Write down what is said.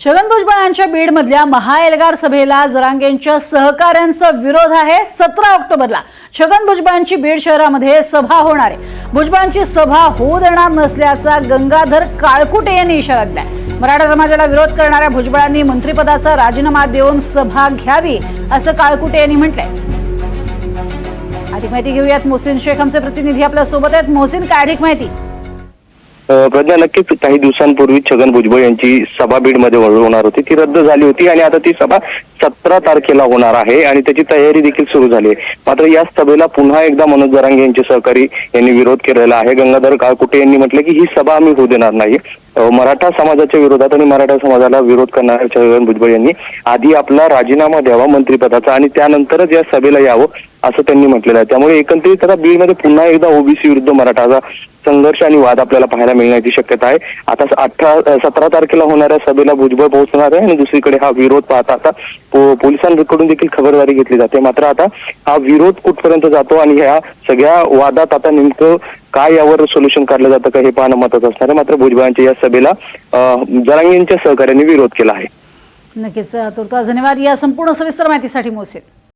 छगन भुजबळ यांच्या बीडमधल्या महाएल्गार सभेला जरांगेंच्या सहकाऱ्यांचा विरोध आहे. सतरा ऑक्टोबरला छगन भुजबळांची बीड शहरामध्ये सभा होणार आहे. भुजबळांची सभा होऊ देणार नसल्याचा गंगाधर काळकुटे यांनी इशारा दिलाय. मराठा समाजाला विरोध करणाऱ्या भुजबळांनी मंत्रिपदाचा राजीनामा देऊन सभा घ्यावी असं काळकुटे यांनी म्हटलंय. अधिक माहिती घेऊयात. मोहसिन शेख आमचे प्रतिनिधी आपल्यासोबत आहेत. मोहसिन काय अधिक माहिती? प्रज्ञा नक्कीच काही दिवसांपूर्वी छगन भुजबळ यांची सभा बीडमध्ये होणार होती. ती रद्द झाली होती आणि आता ती सभा सतरा तारखेला होणार आहे आणि त्याची तयारी देखील सुरू झाली आहे. मात्र या सभेला पुन्हा एकदा मनोज जरांगे यांचे सहकारी यांनी विरोध केलेला आहे. गंगाधर काळकुटे यांनी म्हटलं की ही सभा आम्ही होऊ देणार नाही. मराठा समाजाच्या विरोधात आणि मराठा समाजाला विरोध करणाऱ्या छगन भुजबळ यांनी आधी आपला राजीनामा द्यावा मंत्रिपदाचा आणि त्यानंतरच या सभेला यावं असं त्यांनी म्हटलेलं आहे. त्यामुळे एकंदरीत आता बीडमध्ये पुन्हा एकदा ओबीसी विरुद्ध मराठाचा संघर्ष आणि वाद आपल्याला पाहायला मिळण्याची शक्यता आहे. आता अठरा सतरा तारखेला होणाऱ्या सभेला भुजबळ पोहोचणार आहे आणि दुसरीकडे हा विरोध पाहता आता पो- पोलिसांकडून देखील खबरदारी घेतली जाते. मात्र आता हा विरोध कुठपर्यंत जातो आणि ह्या सगळ्या वादात आता नेमकं काय यावर सोल्युशन काढलं जातं का हे पाहणं महत्वाचं असणार आहे. मात्र भुजबळांच्या या सभेला अं, जरांगेंच्या सहकार्याने विरोध केला आहे. नक्कीच तुर्तास धन्यवाद. या संपूर्ण सविस्तर माहितीसाठी मोसेल